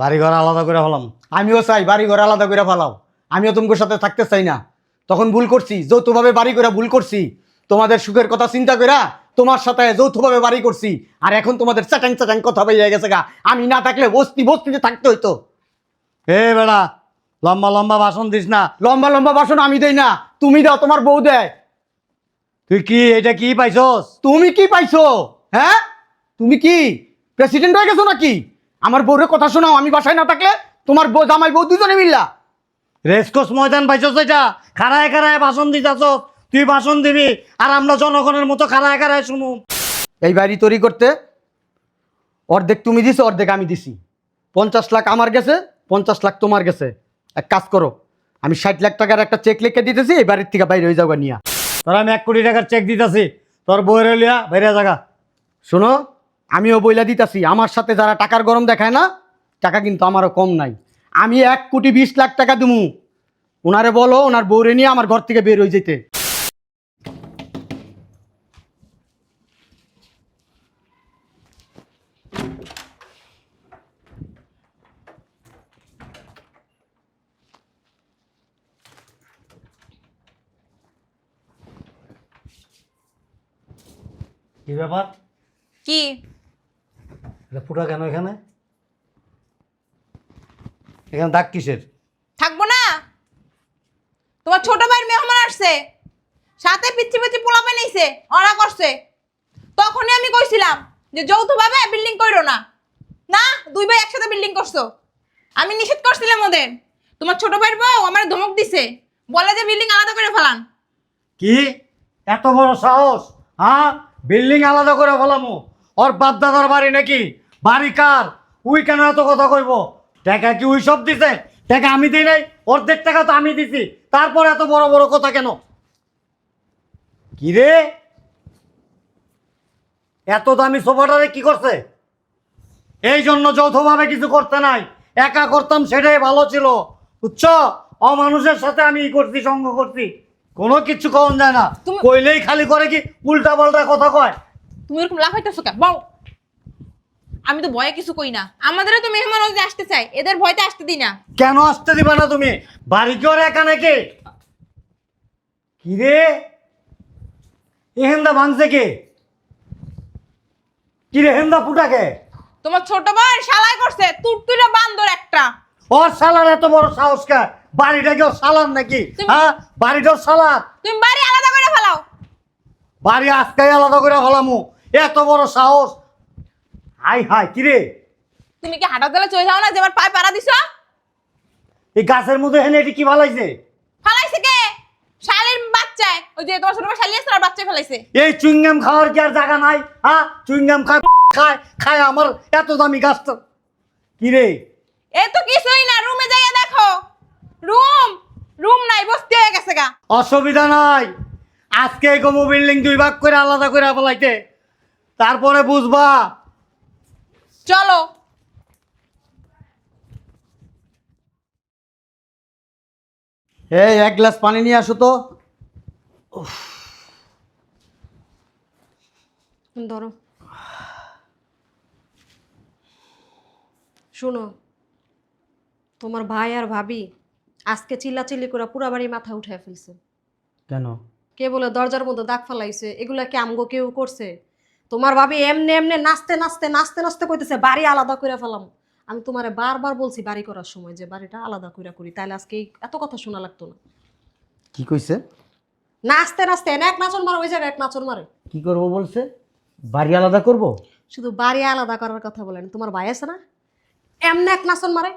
বাড়ি ঘর আলাদা করে হলাম আমিও চাই বাড়ি ঘর আলাদা করে ফেলাও। আমিও তোমার সাথে থাকতে চাই না। তখন ভুল করছি যৌথভাবে বাড়ি করে ভুল করছি। তোমাদের সুখের কথা চিন্তা করা তোমার সাথে যৌথভাবে বাড়ি করছি। আর এখন তোমাদের চ্যাটাং চ্যাটাং কথা বেরিয়ে গেছে গা। আমি না থাকলে বস্তি বস্তিতে থাকতে হইতো। এ বেড়া লম্বা লম্বা ভাষণ দিস না। লম্বা লম্বা বাসন আমি দেই না। তুমি দাও তোমার বউ দেয়। তুই কি এটা কি পাইছস? তুমি কি পাইছো? হ্যাঁ? তুমি কি প্রেসিডেন্ট হয়ে গেছো নাকি? আমার বউরের কথা শোনাও আমি বাসায় না থাকলে তোমার বউ জামাই বউ দুজনে মিল্লা। রেসকোস ময়দান পাইছস এটা? খাড়ায় খাড়ায় ভাষণ দিতাছস। তুই ভাষণ দিবি আর আমরা জনগণের মতো খারায় খাড়ায় শুনুম এই বাড়ি তৈরি করতে অর্ধেক তুমি দিছো অর্ধেক আমি দিছি। পঞ্চাশ লাখ আমার গেছে পঞ্চাশ লাখ তোমার গেছে। এক কাজ করো আমি ষাট লাখ টাকার একটা চেক লিখে দিতেছি এই বাড়ির থেকে বাইরে হয়ে যাব নিয়া। তোর আমি এক কোটি টাকার চেক দিতাছি তোর বইয়ের লিয়া বাইরে জায়গা শোনো আমিও বইলা দিতাছি আমার সাথে যারা টাকার গরম দেখায় না টাকা কিন্তু আমারও কম নাই। আমি এক কোটি বিশ লাখ টাকা দিমু। ওনারে বলো ওনার বউরে নিয়ে আমার ঘর থেকে বের হয়ে যেতে। কি ব্যাপার? কি? এটা ফুটা কেন এখানে? এখানে দাগ কিসের? থাকব না। তোমার ছোট ভাইয়ের মেহমান আসছে। সাথে পিচ্ছি পিচ্ছি পোলা বানাইছে অরা করছে। তখনই আমি কইছিলাম যে যৌথভাবে বিল্ডিং করো না। না দুই ভাই একসাথে বিল্ডিং করছ। আমি নিষেধ করছিলাম ওদের। তোমার ছোট ভাইয়ের বউ আমার ধমক দিছে। বলে যে বিল্ডিং আলাদা করে ফেলান। কি? এত বড় সাহস? হ্যাঁ? বিল্ডিং আলাদা করে ফেলামো। ওর বাপ দাদার বাড়ি নাকি? বাড়ি কার? উই কেন এত কথা কইব? টাকা কি উই সব দিছে? টাকা আমি দিই নাই অর্ধেক টাকা তো আমি দিছি। তারপর এত বড় বড় কথা কেন? কি রে এত দামি সোফাটারে কি করছে? এই জন্য যৌথভাবে কিছু করতে নাই। একা করতাম সেটাই ভালো ছিল। বুঝছ অমানুষের সাথে আমি ই করছি সঙ্গ করছি। কোনো কিছু কম যায় না। কইলেই খালি করে কি উল্টা পাল্টা কথা কয়? তুমি এরকম লাফাইতেছো কেন? বউ আমি তো ভয়ে কিছু কই না। আমাদেরও তো মেহমান ওদের আসতে চাই এদের ভয়তে আসতে দিই না। কেন আসতে দিবা না তুমি? বাড়ি কি ওর একা নাকি? কি রে এহেন্দা ভাঙছে কে? কি রে হেন্দা ফুটাকে? তোমার ছোট ভাই শালাই করছে। তুরতুরা বান্দর একটা। ওর সালার এত বড় সাহস কে বাড়িটা কি সালার নাকি? হ্যাঁ? বাড়িটা সালার তুমি বাড়ি আলাদা করে ফেলাও। বাড়ি আজকাই আলাদা করে হলামু এত বড় সাহস। হাই হাই কি রে? তুমি কি হাঁটা দিলে চলে যাও না যে আমার পায়ে পাড়া দিছ? এই গাছের মধ্যে হেনে এটি কি ভালাইছে ফালাইছে কে? শালির বাচ্চায় ওই যে তোমার ছোট ভাই শালি আছে বাচ্চা ফেলাইছে। এই চুইংগাম খাওয়ার কি আর জায়গা নাই? হ্যাঁ চুইংগাম খায় খায় খায় আমার এত দামি গাছটা কি রে? এ তো কিছুই না রুমে যাইয়া দেখো। রুম রুম নাই বসতে হয়ে গেছে গা। অসুবিধা নাই। আজকে কমু বিল্ডিং দুই ভাগ করে আলাদা করে ফেলাইতে। তারপরে বুঝবা। চলো। এই এক গ্লাস পানি নিয়ে আসো তো। ধরো। শোনো তোমার ভাই আর ভাবি আজকে চিল্লাচিল্লি করে পুরা বাড়ি মাথা উঠায় ফেলছে। কেন? কে বলে দরজার মধ্যে দাগ ফালাইছে এগুলা কি আমগো কেউ করছে? তোমার ভাবি এমনি এমনি নাচতে নাচতে নাচতে নাচতে কইতেছে বাড়ি আলাদা করে ফেলাম। আমি তোমারে বারবার বলছি বাড়ি করার সময় যে বাড়িটা আলাদা করে করি তাহলে আজকে এই এত কথা শোনা লাগতো না। কি কইছে? নাচতে নাচতে এক নাচন মারে ওই জায়গায় এক নাচন মারে। কি করব বলছে? বাড়ি আলাদা করব? শুধু বাড়ি আলাদা করার কথা বলেন তোমার ভাই আছে না? এমনি এক নাচন মারে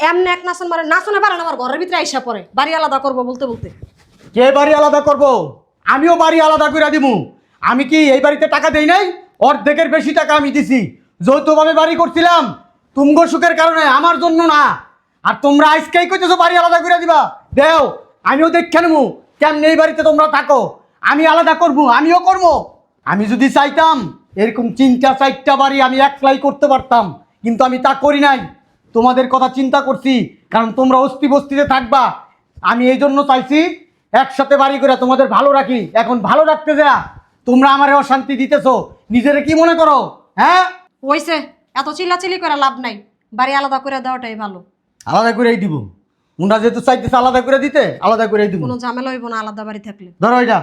এমনি এক নাচন মারে নাচনে পারে না আমার ঘরের ভিতরে আইসা পড়ে। বাড়ি আলাদা করব বলতে বলতে। কে বাড়ি আলাদা করব? আমিও বাড়ি আলাদা করে দিমু। আমি কি এই বাড়িতে টাকা দেই নাই? অর্ধেকের বেশি টাকা আমি দিছি। যৌথভাবে বাড়ি করছিলাম। তুমগো সুখের কারণে, আমার জন্য না। আর তোমরা আজকেই কইতেছো বাড়ি আলাদা করে দিবা। দেও, আমিও দেখে নেব কেমন এই বাড়িতে তোমরা থাকো? আমি আলাদা করব, আমিও করব। আমি যদি চাইতাম, এরকম তিনটা চারটা বাড়ি আমি একলাই করতে পারতাম। কিন্তু আমি তা করি নাই। তোমাদের কথা চিন্তা করছি, কারণ তোমরা অস্থি বস্তিতে থাকবা। আমি এই জন্য চাইছি, একসাথে বাড়ি করে তোমাদের ভালো রাখি। এখন ভালো রাখতে যা। তোমরা আমারে অশান্তি দিতেছো। নিজেরে কি মনে করো? হ্যাঁ? হইছে। এত চিল্লাচিল্লি করে লাভ নাই। বাড়ি আলাদা করে দেওয়াটাই ভালো। আলাদা করেই দিব। মুন্ডা যেহেতু চাইতেছে আলাদা করে দিতে আলাদা করেই দিব। কোনো ঝামেলা হইব না আলাদা বাড়ি থাকলে। ধরো এটা।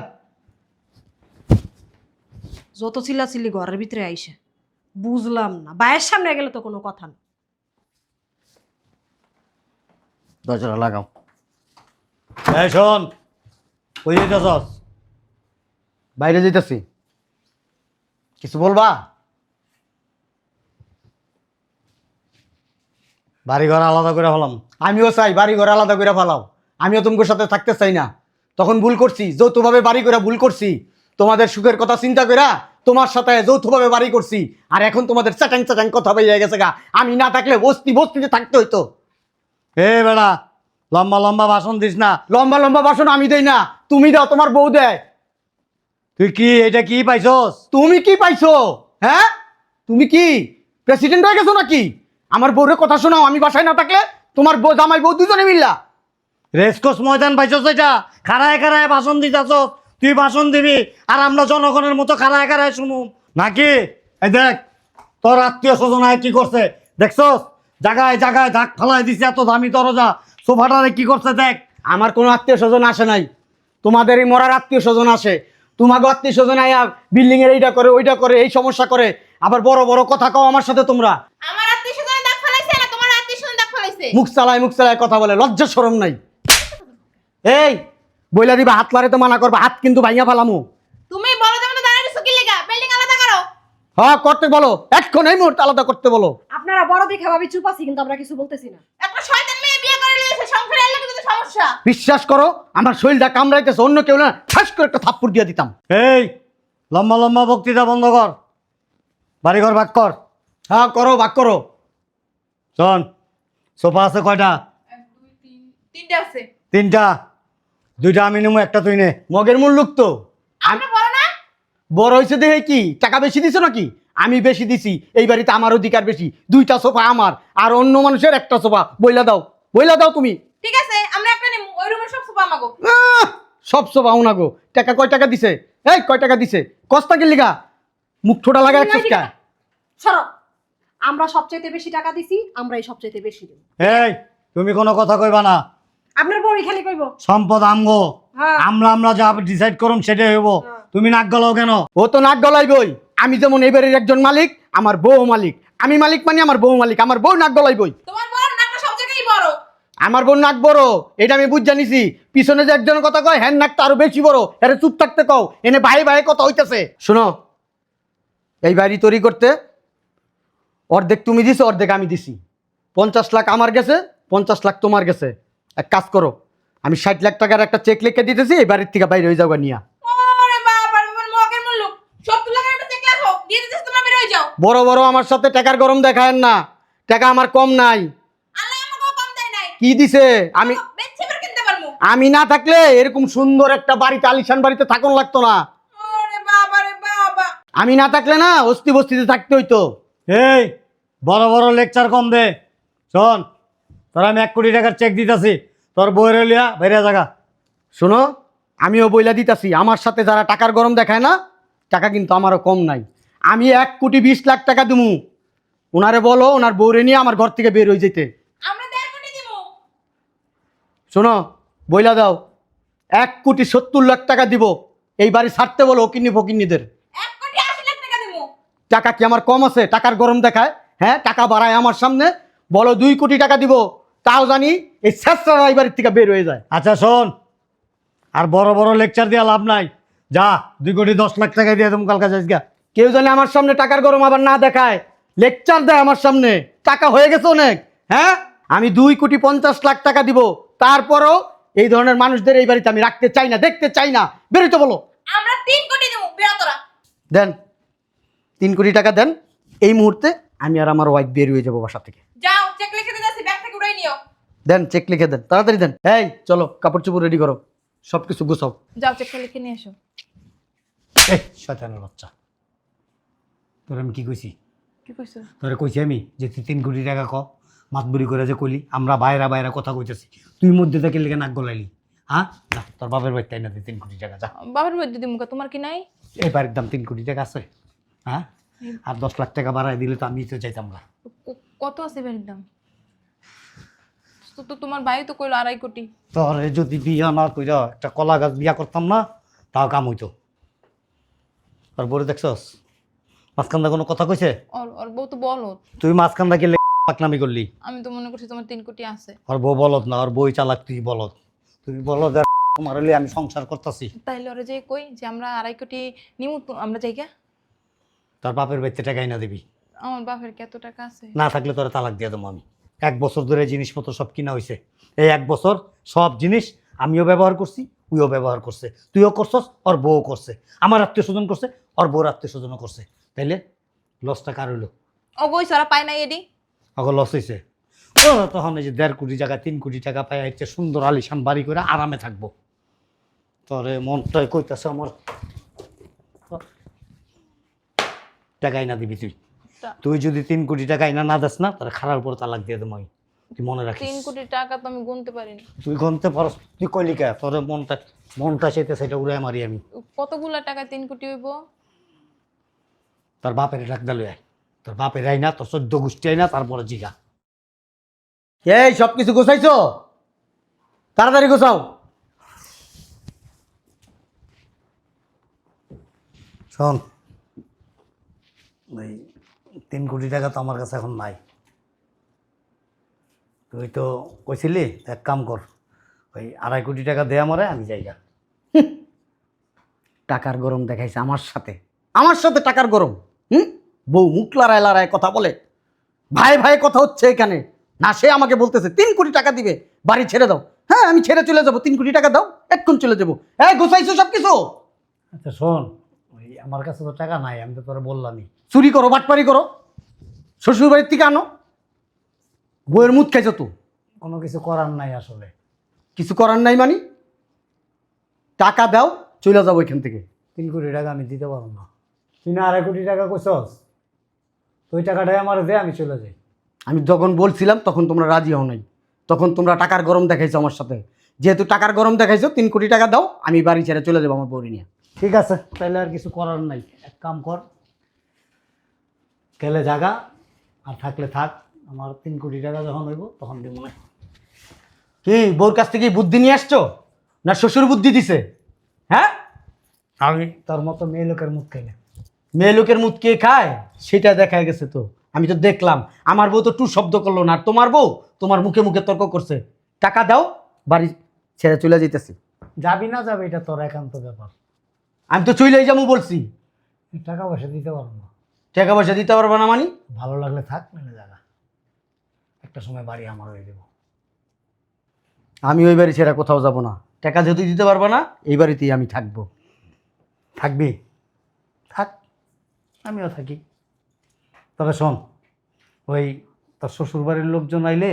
যত চিল্লাচিল্লি ঘরের ভিতরে আইসে বুঝলাম না। বায়ের সামনে গেলে তো কোনো কথা না দরজাটা লাগাও। এই শোন কই যেতেছস বাইরে যেতেছি কিছু বলবা? বাড়ি ঘর আলাদা করে ফেলাম। আমিও চাই বাড়ি ঘর আলাদা করে ফেলাও। আমিও তোমার সাথে থাকতে চাই না। তখন ভুল করছি যৌথভাবে বাড়ি করে ভুল করছি। তোমাদের সুখের কথা চিন্তা করা তোমার সাথে যৌথভাবে বাড়ি করছি। আর এখন তোমাদের চ্যাটাং চ্যাটাং কথা বেরিয়ে গেছে গা। আমি না থাকলে বস্তি বস্তিতে থাকতে হইতো। এ বেড়া লম্বা লম্বা ভাষণ দিস না। লম্বা লম্বা বাসন আমি দেই না। তুমি দাও তোমার বউ দেয়। তুই কি এটা কি পাইছস? তুমি কি পাইছো? হ্যাঁ তুমি কি প্রেসিডেন্ট হয়ে গেছো নাকি? আমার বউরে কথা শোনাও আমি বাসায় না থাকলে তোমার বউ জামাই বউ দুজনে মিল্লা। রেসকোস ময়দান পাইছস এটা? খাড়ায় খাড়ায় ভাষণ দিতেছস। তুই ভাষণ দিবি আর আমরা জনগণের মতো খাড়ায় খাড়ায় শুনুম। নাকি? এই দেখ তোর আত্মীয় স্বজন আয় কি করছে? দেখছস? জায়গায় জায়গায় ধাক ফালাই দিছে এত দামি দরজা। সোফাটারে কি করছে দেখ। আমার কোনো আত্মীয় স্বজন আসে নাই। তোমাদের এই মরার আত্মীয় স্বজন আসে। তোমাকে আত্মীয় স্বজন আয়া বিল্ডিং এর এইটা করে ওইটা করে এই সমস্যা করে। আবার বড় বড় কথা কও আমার সাথে তোমরা। আমার আত্মীয় স্বজনের দাগ ফেলাইছে না তোমার আত্মীয় স্বজন দাগ ফেলাইছে। মুখ চালায় মুখ চালায় কথা বলে লজ্জা সরম নাই। এই বইলা দিবা হাত লারে তো মানা করবা হাত কিন্তু ভাইয়া ফেলামু। তুমি বলো যেমন দাঁড়িয়ে রইছো কি লেগা? বিল্ডিং আলাদা করো। হ্যাঁ করতে বলো এখন এই মুহূর্তে আলাদা করতে বলো। আপনারা বড় দেখে ভাবি চুপ আছি কিন্তু আমরা কিছু বলতেছি না। একটা শয়তান মেয়ে বিয়ে করে নিয়েছে সংসারে এলে কিন্তু সমস্যা বিশ্বাস করো আমার শরীরটা কামড়াইতেছে অন্য কেউ না ঠাস করে একটা থাপ্পড় দিয়ে দিতাম। এই লম্বা লম্বা বক্তৃতা বন্ধ কর। বাড়িঘর ভাগ কর। হ্যাঁ করো ভাগ করো। শোন সোফা আছে কয়টা? তিনটা আছে। তিনটা। দুইটা আমি নেব একটা তুই নে। মগের মূল লুক তো। আপনি বলো না। বড় হয়েছে দেখে কি? টাকা বেশি দিছো নাকি? আমি বেশি দিছি এই বাড়িতে আমার অধিকার বেশি। দুইটা সোফা আমার আর অন্য মানুষের একটা সোফা। বইলা দাও বইলা দাও তুমি। ঠিক আছে আমরা ওই রুমের সব সুপা আমাগো। সব সোফা উনা টাকা কয় টাকা দিছে? এই কয় টাকা দিছে? কস্তা কি মুখ ঠোঁটা লাগা রাখছিস কা? সরো। আমরা সবচাইতে বেশি টাকা দিছি আমরাই সবচাইতে বেশি দেব। এই তুমি কোনো কথা কইবা না। আপনার বউই খালি কইব? সম্পদ আমগো। হ্যাঁ। আমরা আমরা যা ডিসাইড করুম সেটাই হইব। হ্যাঁ। তুমি নাক গলাও কেন? ও তো নাক গলাইবই। আমি যেমন এবারের একজন মালিক আমার বউ মালিক। আমি মালিক মানে আমার বউ মালিক আমার বউ নাক গলাইবই তোমার বড় নাকটা সব জায়গায় বড় আমার বোন নাক বড় এটা আমি বুঝ জানিছি পিছনে যে একজন কথা কয় হ্যান নাকটা আরও বেশি বড় এর চুপ থাকতে কও এনে ভাই ভাই কথা হইতেছে। শোনো এই বাড়ি তৈরি করতে অর্ধেক তুমি দিছো অর্ধেক আমি দিছি। পঞ্চাশ লাখ আমার গেছে পঞ্চাশ লাখ তোমার গেছে। এক কাজ করো আমি ষাট লাখ টাকার একটা চেক লিখে দিতেছি এই বাড়ির থেকে বাইরে হয়ে যাব নিয়া। হয়ে যাও। বড় বড় আমার সাথে টাকার গরম দেখায় না। টাকা আমার কম নাই আল্লাহ আমাকেও কম দেয় নাই কি দিছে? আমি আমি না থাকলে এরকম সুন্দর একটা বাড়িতে আলিশান বাড়িতে থাকুন লাগতো না। আমি না থাকলে না অস্তি বস্তিতে থাকতে হইতো। এই বড় বড় লেকচার কম দে। শোন তোর আমি এক কোটি টাকার চেক দিতেছি। তোর বইয়ের লিয়া বেরিয়ে জায়গা শোনো আমিও বইলা দিতাছি। আমার সাথে যারা টাকার গরম দেখায় না টাকা কিন্তু আমারও কম নাই। আমি এক কোটি বিশ লাখ টাকা দিমু। ওনারে বলো ওনার বউরে নিয়ে আমার ঘর থেকে বের হয়ে যেতে আমরা দেড় কোটি দিমু শোনো বইলা দাও। এক কোটি সত্তর লাখ টাকা দিব। এই বাড়ি ছাড়তে বলো ওকিন্নি ফকিন্নিদের। আশি লাখ টাকা কি আমার কম আছে? টাকার গরম দেখায়। হ্যাঁ টাকা বাড়ায় আমার সামনে। বলো দুই কোটি টাকা দিব। তাও জানি এই শেষরা এই বাড়ির থেকে বের হয়ে যায়। আচ্ছা শোন। আর বড় বড় লেকচার দিয়া লাভ নাই। যা দুই কোটি দশ লাখ টাকা দিয়ে তুমি কালকা যাইস গা। কেউ জানে আমার সামনে টাকার গরম আবার না দেখায়। লেকচার দেয় আমার সামনে। টাকা হয়ে গেছে অনেক। হ্যাঁ আমি দুই কোটি পঞ্চাশ লাখ টাকা দিব। তারপরও এই ধরনের মানুষদের এই বাড়িতে আমি রাখতে চাই না দেখতে চাই না। বেরোতে বলো। আমরা তিন কোটি বেরোতরা দেন তিন কোটি টাকা দেন এই মুহূর্তে আমি আর আমার ওয়াইফ বের হয়ে যাব বাসা থেকে। যাও চেক লিখে দিতেছি ব্যাগ থেকে উড়াই নিও। দেন চেক লিখে দেন তাড়াতাড়ি দেন। এই চলো কাপড় চোপড় রেডি করো সব কিছু গুছাও। যাও চেক লিখে নিয়ে এসো। এই শয়তানের বাচ্চা তোর আমি কি কইছি? কি কইছো? তোরে কইছি আমি যে তুই তিন কোটি টাকা ক। মাতবুরি করে যে কলি আমরা বাইরা বাইরা কথা কইতেছি। তুই মধ্যে থেকে লেগে নাক গলাইলি। হ্যাঁ? যা তোর বাপের বাড়িতে না তিন কোটি টাকা যা। বাবার বৈদ্য দিমু তোমার কি নাই? এই বাড়ির দাম তিন কোটি টাকা আছে। হ্যাঁ? আর দশ লাখ টাকা বাড়াই দিলে তো আমি তো চাইতাম না। কত আছে বাড়ির দাম? তো তোমার ভাই তো কইলো আড়াই কোটি। তোরে যদি বিয়া না কইরা একটা কলা গাছ বিয়া করতাম না তাও কাম হইতো। আর বলে দেখছস? মাঝখানটা কোনো কথা কইছে? ওর ওর বউ তো বলত তুই মাঝখানটা গেলে পাকনামি করলি? আমি তো মনে করছি তোমার তিন কোটি আছে। আর বউ বলত না আর বই চালাক তুই বলত। তুই বলত মারলে আমি সংসার করতেছি। তাইলে ওরা যে কই যে আমরা আড়াই কোটি নিমু তো আমরা জায়গা তার বাপের বাড়িতে টাকাই না দিবি। আমার বাপের কত টাকা আছে? না থাকলে তোরা তালাক দিয়ে দেবো আমি। এক বছর ধরে জিনিসপত্র সব কিনা হয়েছে এই এক বছর সব জিনিস আমিও ব্যবহার করছি তুইও ব্যবহার করছে। তুইও করছস ওর বউ করছে। আমার আত্মীয় স্বজন করছে ওর বউর আত্মীয় স্বজনও করছে। তাইলে লসটা কার হইল? ও কই সারা পায় নাই এডি। আগো লস হয়েছে ওরা তখন এই যে দেড় কোটি টাকা তিন কোটি টাকা পাই একটা সুন্দর আলিশান বাড়ি করে আরামে থাকব। তোরে মনটাই কইতাছে আমার। টাকাই না দিবি তুই। তুই যদি তিন কোটি টাকা না না দাস না তাহলে খারাপ উপর তালাক দিয়ে দেবো আমি তুই মনে রাখিস। তিন কোটি টাকা তো আমি গুনতে পারিনি তুই গনতে পারস তুই কইলি কে? তোর মনটা মনটা চাইতে সেটা উড়ে মারি আমি। কতগুলা টাকা তিন কোটি হইব? তোর বাপের ডাক দিল তোর বাপের আই না তোর চোদ্দ গোষ্ঠী আই না তারপরে জিগা। এই সব কিছু গোছাইছো? তাড়াতাড়ি গোছাও। শোন ওই তিন কোটি টাকা তো আমার কাছে এখন নাই। তুই তো কইছিলি এক কাম কর ওই আড়াই কোটি টাকা দে আমারে আমি যাই যাইগা টাকার গরম দেখাইছে আমার সাথে। আমার সাথে টাকার গরম হুম? বউ মুখ লড়ায় লড়ায় কথা বলে। ভাই ভাই কথা হচ্ছে এখানে। না সে আমাকে বলতেছে তিন কোটি টাকা দিবে বাড়ি ছেড়ে দাও। হ্যাঁ আমি ছেড়ে চলে যাব তিন কোটি টাকা দাও এক্ষুন চলে যাব। হ্যাঁ গোছাইছো সব কিছু আচ্ছা শোন ওই আমার কাছে তো টাকা নাই আমি তো তোরা বললামই। চুরি করো বাটপারি করো শ্বশুর বাড়ির থেকে আনো। বইয়ের মুখ খাইছো তো? কোনো কিছু করার নাই আসলে। কিছু করার নাই মানি? টাকা দাও চলে যাব এখান থেকে। তিন কোটি টাকা আমি দিতে পারব না। তুই না আড়াই কোটি টাকা কইছস? তুই টাকাটাই আমার দে আমি চলে যাই। আমি যখন বলছিলাম তখন তোমরা রাজি হও নাই। তখন তোমরা টাকার গরম দেখাইছো আমার সাথে। যেহেতু টাকার গরম দেখাইছো তিন কোটি টাকা দাও আমি বাড়ি ছেড়ে চলে যাব আমার বউরি নিয়ে। ঠিক আছে তাহলে আর কিছু করার নাই। এক কাম কর গেলে জাগা আর থাকলে থাক। আমার তিন কোটি টাকা যখন হইব তখন দেবো না। কি বউর কাছ থেকে বুদ্ধি নিয়ে আসছো? না শ্বশুর বুদ্ধি দিছে? হ্যাঁ? আমি। তোর মতো মেয়ে লোকের মুখ খাইলে। মেয়ে লোকের মুখ কে খায়? সেটা দেখা গেছে তো। আমি তো দেখলাম। আমার বউ তো টু শব্দ করল না। আর তোমার বউ? তোমার মুখে মুখে তর্ক করছে। টাকা দাও বাড়ি ছেড়ে চলে যেতেছি যাবি না যাবে এটা তোর একান্ত ব্যাপার। আমি তো চলেই যাব বলছি। টাকা পয়সা দিতে পারব না। টাকা পয়সা দিতে পারব না মানি? ভালো লাগলে থাক মেলে জায়গা একটা সময় বাড়ি আমার হয়ে দেবো আমি ওই বাড়ি ছেড়ে কোথাও যাব না। টাকা যেহেতু দিতে পারব না এই বাড়িতেই আমি থাকব। থাকবি? থাক আমিও থাকি। তবে শোন, ওই তোর শ্বশুর বাড়ির লোকজন আইলে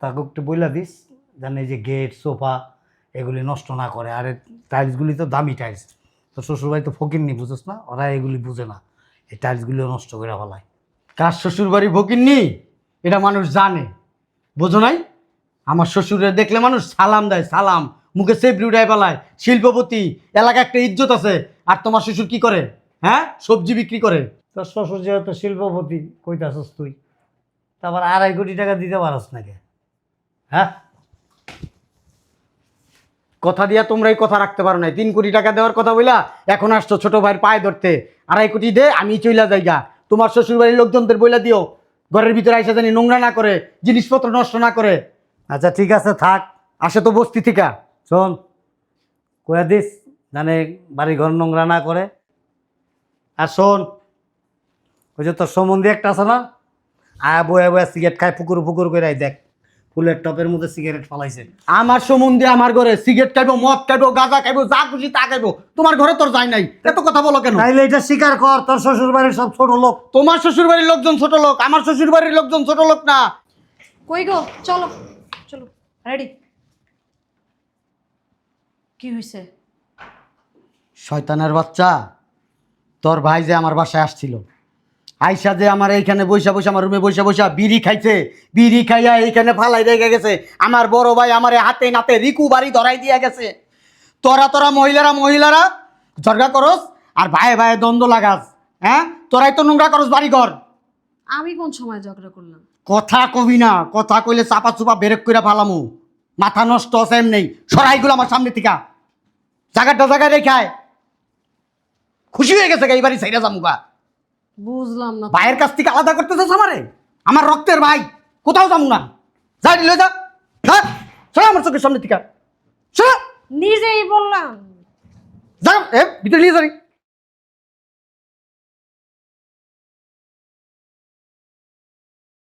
তাকে একটু বইলা দিস জানে যে গেট, সোফা এগুলি নষ্ট না করে। আর টাইলসগুলি তো দামি টাইলস তো শ্বশুর বাড়ি তো ফকির নি বুঝোস না? ওরা এগুলি বুঝে না। এই টাইলসগুলিও নষ্ট করে ফেলায়। কার শ্বশুর বাড়ি ভকিননি এটা মানুষ জানে। বোঝো নাই? আমার শ্বশুরে দেখলে মানুষ সালাম দেয়, সালাম। মুখে সেফ উঠায় পালায় শিল্পপতি এলাকা একটা ইজ্জত আছে। আর তোমার শ্বশুর কি করে? হ্যাঁ? সবজি বিক্রি করে। তোর শ্বশুর যেহেতু শিল্পপতি কইতাছস তুই তারপর আড়াই কোটি টাকা দিতে পারস নাকি হ্যাঁ? কথা দিয়া তোমরা এই কথা রাখতে পারো না তিন কোটি টাকা দেওয়ার কথা বইলা এখন আসছো ছোট ভাইয়ের পায়ে ধরতে। আড়াই কোটি দে আমি চইলা যাইগা। তোমার শ্বশুর বাড়ির লোকজনদের বইলা দিও। ঘরের ভিতরে আইসা জানি নোংরা না করে জিনিসপত্র নষ্ট না করে। আচ্ছা ঠিক আছে থাক। আসে তো বস্তি থেকে। শোন কয়ে দিস জানে বাড়ি ঘর নোংরা না করে। আর শোন ওই যে তোর সম্বন্ধে একটা আছে না? আয়া বয়ে বয়ে সিগারেট খায় পুকুর পুকুর করে আই দেখ ফুলের টপের মধ্যে সিগারেট ফালাইছে। আমার সম্বন্ধে আমার ঘরে সিগারেট খাইবো মদ খাইবো গাঁজা খাইবো যা খুশি তা খাইবো তোমার ঘরে তোর যাই নাই। এত কথা বলো কেন? তাইলে এটা স্বীকার কর তোর শ্বশুর বাড়ির সব ছোট লোক। তোমার শ্বশুর বাড়ির লোকজন ছোট লোক আমার শ্বশুর বাড়ির লোকজন ছোট লোক না। কই গো? চলো চলো রেডি। কি হয়েছে শয়তানের বাচ্চা তোর ভাই যে আমার বাসায় আসছিল আইসা যে আমার এইখানে বৈশা বৈশা আমার রুমে বৈশা বৈশা বিড়ি খাইছে বিড়ি খাইয়া এইখানে ফালাই রেখে গেছে। আমার বড় ভাই আমার হাতে নাতে রিকু বাড়ি ধরাই দিয়া গেছে। তোরা তোরা মহিলারা মহিলারা ঝরগা করস আর ভাইয়ে ভাইয়ে দ্বন্দ্ব লাগাস হ্যাঁ? তোরাই তো নোংরা করস বাড়ি ঘর আমি কোন সময় ঝগড়া করলাম? কথা কবি না কথা কইলে চাপা চুপা বেরেক কইরা ফালামু। মাথা নষ্ট আছে এমনি সরাইগুলো আমার সামনে থেকে। জায়গাটা জায়গায় রেখায় খুশি হয়ে গেছে গাই এই বাড়ি সাইরা জামুগা বুঝলাম না। ভাইয়ের কাছ থেকে আলাদা করতে চাস আমারে? আমার রক্তের ভাই কোথাও যাব না। যা লয়ে যা। যা সরা আমার চোখের সামনে থেকে সরা নিজেই বললাম। যা এ ভিতরে নিয়ে যাবি